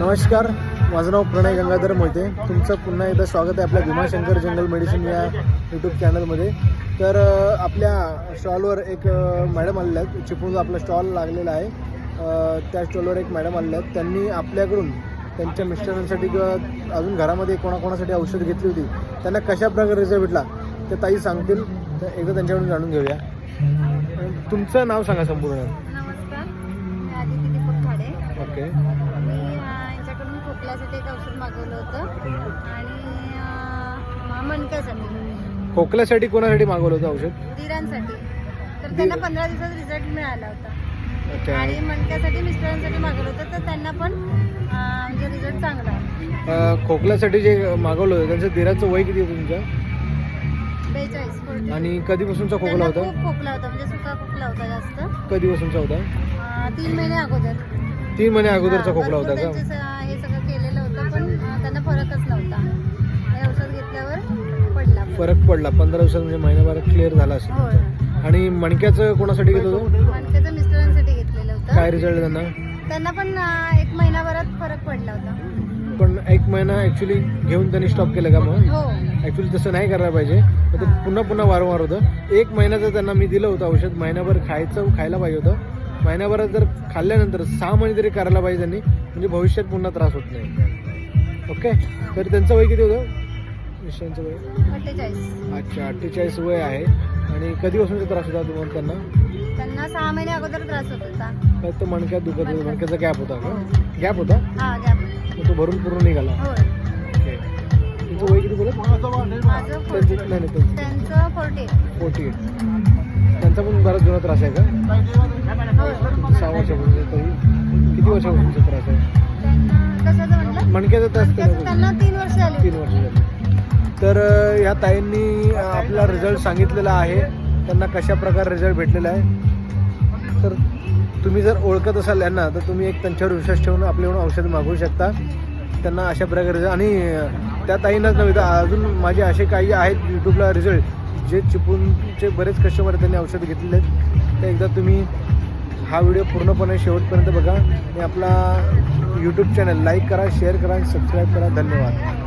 नमस्कार माझं नाव प्रणय गंगाधर मोहिते. तुमचं पुन्हा एकदा स्वागत आहे आपल्या भीमाशंकर जंगल मेडिसिन या यूट्यूब चॅनलमध्ये. तर आपल्या स्टॉलवर एक मॅडम आलेल्या आहेत. चिपळूण आपला स्टॉल लागलेला आहे. त्या स्टॉलवर एक मॅडम आलेल्या आहेत. त्यांनी आपल्याकडून त्यांच्या मिस्टरांसाठी किंवा अजून घरामध्ये कोणाकोणासाठी औषध घेतली होती त्यांना कशा प्रकारे रिझल्ट भेटला ते ताई सांगतील. तर एकदा त्यांच्याकडून जाणून घेऊया. तुमचं नाव सांगा संपूर्ण. ओके. खोकल्यासाठी एक औषध मागवलं होतं. आणि अं, मणक्यासाठी खोकल्यासाठी कोणासाठी मागवलं होतं औषध? दिरांसाठी. तर त्यांना पंधरा दिवसात रिझल्ट मिळाला होता. आणि मणक्यासाठी मिस्टरांसाठी मागवलं होतं तर त्यांना पण अं, म्हणजे रिझल्ट चांगला अ, खोकल्यासाठी जे मागवलं होतं त्यांचं दिराचं वय किती होतं तुमचं बेचाळीस आणि कधीपासूनचा खोकला त्यांना होता? खूप खोकला होता म्हणजे सुका खोकला होता जास्त. कधीपासूनचा होता? अं, तीन महिने अगोदर. तीन महिने अगोदरचा हा, खोकला भरपूर होता का? त्यांचे स- हे फरक पडला. पंधरा दिवसात म्हणजे महिनाभर क्लिअर झाला असेल आणि मणक्याचं कोणासाठी घेत होतं? मणक्याचं मिस्टरांसाठी घेतलेलं होतं. काय रिझल्ट त्यांना? त्यांना पण अं, एक महिनाभरात फरक पडला होता. पण एक महिना ॲक्च्युली घेऊन त्यांनी स्टॉप केलं का मग? हो. ॲक्च्युली तसं नाही करायला पाहिजे. मग ते पुन्हा पुन्हा वारंवार होतं. एक महिन्याचं त्यांना मी दिलं होतं औषध. महिनाभर खायचं खायला पाहिजे होतं. महिनाभरात जर खाल्ल्यानंतर सहा महिने तरी करायला पाहिजे त्यांनी. म्हणजे भविष्यात पुन्हा त्रास होत नाही. ओके? तर त्यांचं वय किती होतं? मिस्टरांचं वय? अठ्ठेचाळीस. अच्छा अठ्ठेचाळीस वय आहे. आणि कधीपासूनचा त्रास होता तुम्हाला त्यांना? त्यांना सहा महिने अगोदर त्रास होत होता. फक्त मणक्यात दुखत होतं मणक्याचा गॅप होता का? गॅप होता? हा गॅप मग तो भरून पूर्ण निघाला. होय. ओके तुमचं वय किती बोलत? माझं त्यांचं 40. नाही नाही त्यांचं त्यांचं फोर्टी फोर्टी एट त्यांचा पण बराच जुना त्रास आहे का? होय सहा वर्षापासून तरी. किती वर्षापासूनचा त्रास आहे? त्यांना कशाचं मणक्याचा त्रास त्यांना तीन वर्ष झाली. तीन वर्ष झाली. तर ह्या ताईंनी आपला रिझल्ट सांगितलेला आहे. त्यांना कशा प्रकारे रिझल्ट भेटलेला आहे. तर तुम्ही जर ओळखत असाल यांना तर तुम्ही एक त्यांच्यावर विश्वास ठेवून आपल्याकडून औषध मागवू शकता. त्यांना अशा प्रकारे result- आणि त्या ताईंनाच नव्हे तर अजून माझे असे काही आहेत यूट्यूबला रिझल्ट जे चिपूनचे बरेच कस्टमर त्यांनी औषध घेतलेले आहेत. तर एकदा तुम्ही हा व्हिडिओ पूर्णपणे शेवटपर्यंत बघा. आणि आपला यूट्यूब चॅनल लाईक करा शेअर करा आणि सबस्क्राईब करा. धन्यवाद.